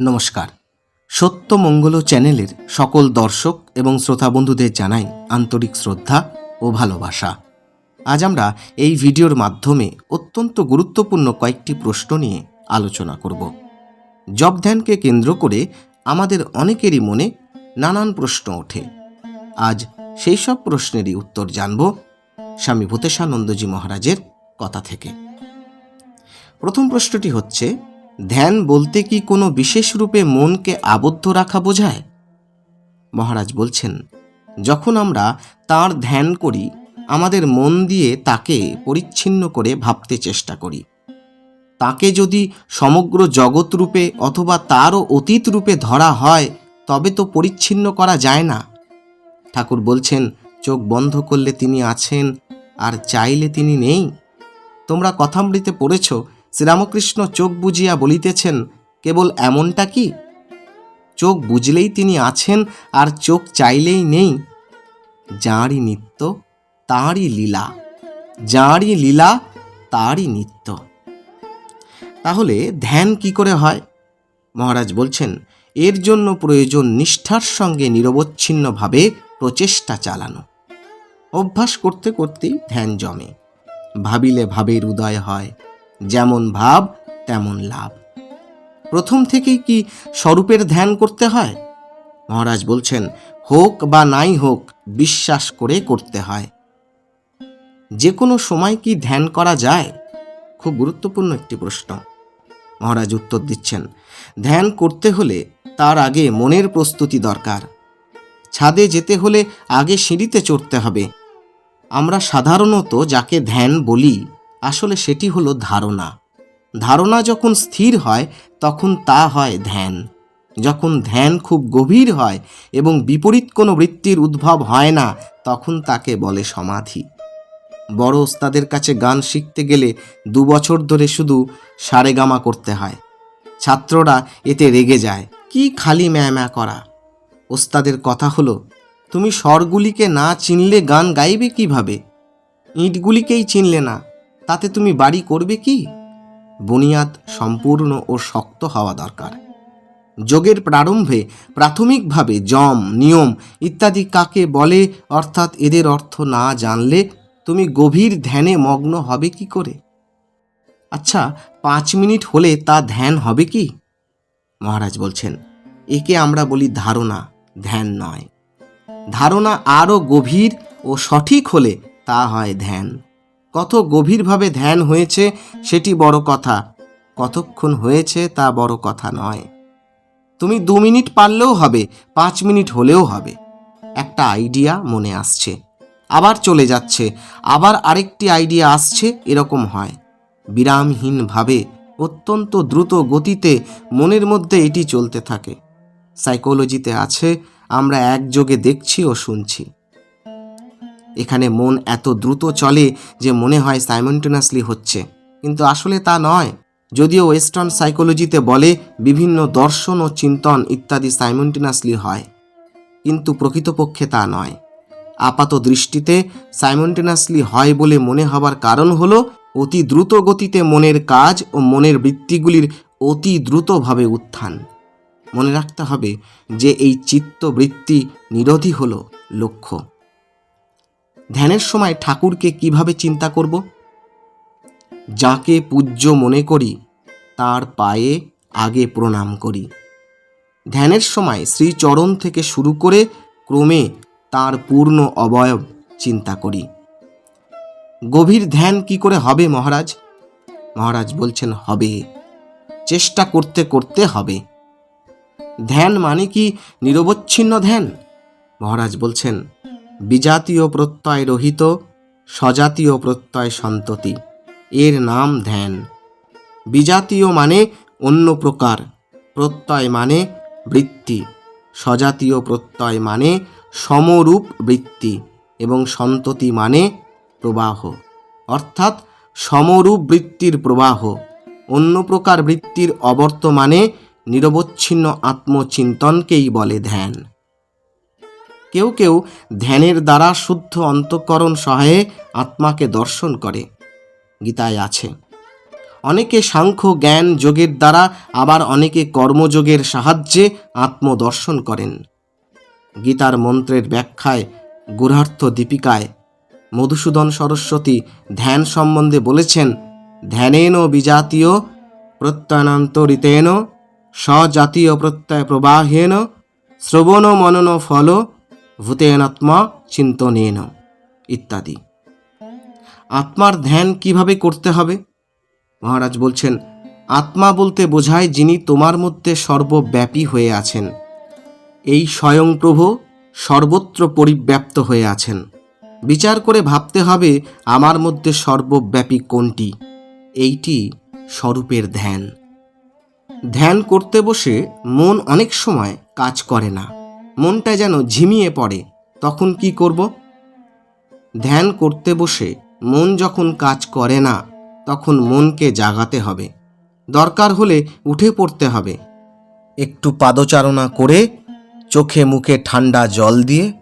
নমস্কার। সত্য মঙ্গল চ্যানেলের সকল দর্শক এবং শ্রোতা বন্ধুদের জানাই আন্তরিক শ্রদ্ধা ও ভালোবাসা। আজ আমরা এই ভিডিওর মাধ্যমে অত্যন্ত গুরুত্বপূর্ণ কয়েকটি প্রশ্ন নিয়ে আলোচনা করব। জব ধ্যানকে কেন্দ্র করে আমাদের অনেকেরই মনে নানান প্রশ্ন ওঠে। আজ সেই সব প্রশ্নেরই উত্তর জানব স্বামী ভূতেশানন্দজি মহারাজের কথা থেকে। প্রথম প্রশ্নটি হচ্ছে ধ্যান বলতে কি কোনো বিশেষ রূপে মনকে আবদ্ধ রাখা বোঝায়? মহারাজ বলছেন, যখন আমরা তার ধ্যান করি, আমাদের মন দিয়ে তাকে পরিচ্ছিন্ন করে ভাবতে চেষ্টা করি। তাকে যদি সমগ্র জগৎ রূপে অথবা তারও অতীত রূপে ধরা হয়, তবে তো পরিচ্ছিন্ন করা যায় না। ঠাকুর বলছেন, চোখ বন্ধ করলে তিনি আছেন, আর চাইলে তিনি নেই। তোমরা কথামৃতে পড়েছ শ্রীরামকৃষ্ণ চোখ বুঝিয়া বলিতেছেন, কেবল এমনটা কি? চোখ বুঝলেই তিনি আছেন আর চোখ চাইলেই নেই। যাঁরই নিত্য, তাঁরই লীলা। যাঁরই লীলা, তাঁরই নিত্য। তাহলে ধ্যান কি করে হয়? মহারাজ বলছেন, এর জন্য প্রয়োজন নিষ্ঠার সঙ্গে নিরবচ্ছিন্নভাবে প্রচেষ্টা চালানো। অভ্যাস করতে করতেই ধ্যান জমে। ভাবিলে ভাবের উদয় হয়। যেমন ভাব, তেমন লাভ। প্রথম থেকেই কি স্বরূপের ধ্যান করতে হয়? মহারাজ বলছেন, হোক বা নাই হোক, বিশ্বাস করে করতে হয়। যে কোনো সময় কি ধ্যান করা যায়? খুব গুরুত্বপূর্ণ একটি প্রশ্ন। মহারাজ উত্তর দিচ্ছেন, ধ্যান করতে হলে তার আগে মনের প্রস্তুতি দরকার। ছাদে যেতে হলে আগে সিঁড়িতে চড়তে হবে। আমরা সাধারণত যাকে ধ্যান বলি আসলে সেটি হলো ধারণা। ধারণা যখন স্থির হয়, তখন তা হয় ধ্যান। যখন ধ্যান খুব গভীর হয় এবং বিপরীত কোনো বৃত্তির উদ্ভব হয় না, তখন তাকে বলে সমাধি। বড় ওস্তাদের কাছে গান শিখতে গেলে দু বছর ধরে শুধু সারেগামা করতে হয়। ছাত্ররা এতে রেগে যায়, কি খালি ম্যাম্যা করা? ওস্তাদের কথা হলো, তুমি স্বরগুলিকে না চিনলে গান গাইবে কীভাবে? ইঁটগুলিকেই চিনলে না। তাতে তুমি বাড়ি করবে কি? বুনিয়াদ সম্পূর্ণ ও শক্ত হওয়া দরকার। যোগের প্রারম্ভে প্রাথমিকভাবে জম, নিয়ম ইত্যাদি কাকে বলে অর্থাৎ এদের অর্থ না জানলে তুমি গভীর ধ্যানে মগ্ন হবে কি করে? আচ্ছা পাঁচ মিনিট হলে তা ধ্যান হবে কি? মহারাজ বলছেন, একে আমরা বলি ধারণা, ধ্যান নয়। ধারণা আরও গভীর ও সঠিক হলে তা হয় ধ্যান। কত গভীরভাবে ধ্যান হয়েছে সেটি বড় কথা। কতক্ষণ হয়েছে তা বড় কথা নয়। তুমি দু মিনিট পারলেও হবে, পাঁচ মিনিট হলেও হবে। একটা আইডিয়া মনে আসছে। আবার চলে যাচ্ছে। আবার আরেকটি আইডিয়া আসছে, এরকম হয়। বিরামহীনভাবে, অত্যন্ত দ্রুত গতিতে মনের মধ্যে এটি চলতে থাকে। সাইকোলজিতে আছে, আমরা একযোগে দেখছি ও শুনছি। এখানে মন এত দ্রুত চলে যে মনে হয় সাইমন্টেনাসলি হচ্ছে। কিন্তু আসলে তা নয়। যদিও ওয়েস্টার্ন সাইকোলজিতে বলে বিভিন্ন দর্শন ও চিন্তন ইত্যাদি সাইমন্টেনাসলি হয়, কিন্তু প্রকৃতপক্ষে তা নয়। আপাত দৃষ্টিতে সাইমন্টেনাসলি হয় বলে মনে হবার কারণ হল অতি দ্রুত গতিতে মনের কাজ ও মনের বৃত্তিগুলির অতি দ্রুতভাবে উত্থান। মনে রাখতে হবে যে এই চিত্তবৃত্তি নিরোধী হল লক্ষ্য। ধ্যানের সময় ঠাকুরকে কীভাবে চিন্তা করব? যাকে পূজ্য মনে করি, তার পায়ে আগে প্রণাম করি। ধ্যানের সময় শ্রীচরণ থেকে শুরু করে ক্রমে তার পূর্ণ অবয়ব চিন্তা করি। গভীর ধ্যান কি করে হবে মহারাজ? মহারাজ বলছেন, হবে। চেষ্টা করতে করতে হবে। ধ্যান মানে কি? নিরবচ্ছিন্ন ধ্যান? মহারাজ বলছেন বিজাতীয় প্রত্যয় রহিত, স্বজাতীয় প্রত্যয় সন্ততি। এর নাম ধ্যান। বিজাতীয় মানে অন্য প্রকার, প্রত্যয় মানে বৃত্তি। স্বজাতীয় প্রত্যয় মানে সমরূপ বৃত্তি এবং সন্ততি মানে প্রবাহ। অর্থাৎ সমরূপ বৃত্তির প্রবাহ। অন্য প্রকার বৃত্তির অবর্তমানে নিরবচ্ছিন্ন আত্মচিন্তনকেই বলে ধ্যান। কেউ কেউ ধ্যানের দ্বারা শুদ্ধ অন্তঃকরণ সহায়ে আত্মাকে দর্শন করে। গীতায় আছে, অনেকে সাংখ্য জ্ঞান যোগের দ্বারা আবার অনেকে কর্মযোগের সাহায্যে আত্মদর্শন করেন। গীতার মন্ত্রের ব্যাখ্যায় গুঢ়ার্থ দীপিকায় মধুসূদন সরস্বতী ধ্যান সম্বন্ধে বলেছেন, ধ্যানেন বিজাতীয় প্রত্যয়নান্তরিতেন স্বজাতীয় প্রত্যয় প্রবাহেন শ্রবণ মনন ফল ভূতেনাত্মা, চিন্তনেন ইত্যাদি। আত্মার ধ্যান কীভাবে করতে হবে? মহারাজ বলছেন, আত্মা বলতে বোঝায় যিনি তোমার মধ্যে সর্বব্যাপী হয়ে আছেন। এই স্বয়ং প্রভু সর্বত্র পরিব্যাপ্ত হয়ে আছেন। বিচার করে ভাবতে হবে আমার মধ্যে সর্বব্যাপী কোনটি? এইটি স্বরূপের ধ্যান। ধ্যান করতে বসে মন অনেক সময় কাজ করে না। মনটা যেন ঝিমিয়ে পড়ে, তখন কি করব? ধ্যান করতে বসে মন যখন কাজ করে না, তখন মনকে জাগাতে হবে। দরকার হলে উঠে পড়তে হবে। একটু পাদচারণা করে চোখে মুখে ঠান্ডা জল দিয়ে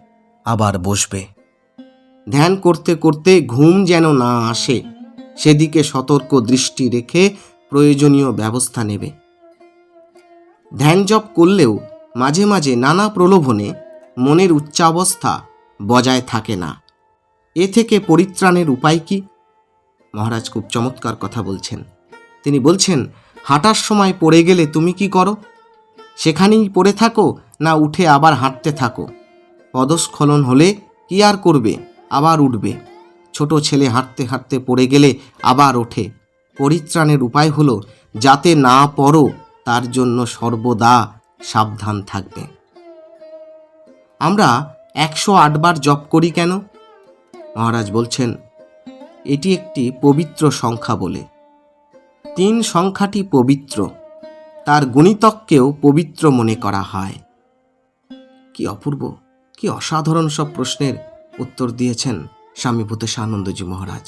আবার বসবে। ধ্যান করতে করতে ঘুম যেন না আসে, সেদিকে সতর্ক দৃষ্টি রেখে প্রয়োজনীয় ব্যবস্থা নেবে। ধ্যান জপ করলেও মাঝে মাঝে নানা প্রলোভনে মনের উচ্চাবস্থা বজায় থাকে না। এ থেকে পরিত্রাণের উপায় কি? মহারাজ খুব চমৎকার কথা বলছেন। তিনি বলছেন, হাঁটার সময় পড়ে গেলে তুমি কি করো? সেখানেই পড়ে থাকো না উঠে আবার হাঁটতে থাকো? পদস্খলন হলে কি আর করবে? আবার উঠবে। ছোট ছেলে হাঁটতে হাঁটতে পড়ে গেলে আবার ওঠে। পরিত্রাণের উপায় হলো, যাতে না পড়ো, তার জন্য সর্বদা সাবধান থাকবে। আমরা একশো আটবার জপ করি কেন? মহারাজ বলছেন, এটি একটি পবিত্র সংখ্যা বলে। তিন সংখ্যাটি পবিত্র, তার গণিতককেও পবিত্র মনে করা হয়। কি অপূর্ব, কি অসাধারণ সব প্রশ্নের উত্তর দিয়েছেন স্বামী ভূতেশানন্দজি মহারাজ।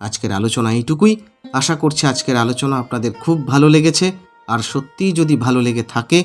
আজকের আলোচনা এইটুকুই। আশা করছি আজকের আলোচনা আপনাদের খুব ভালো লেগেছে। আর সত্যিই যদি ভালো লেগে থাকে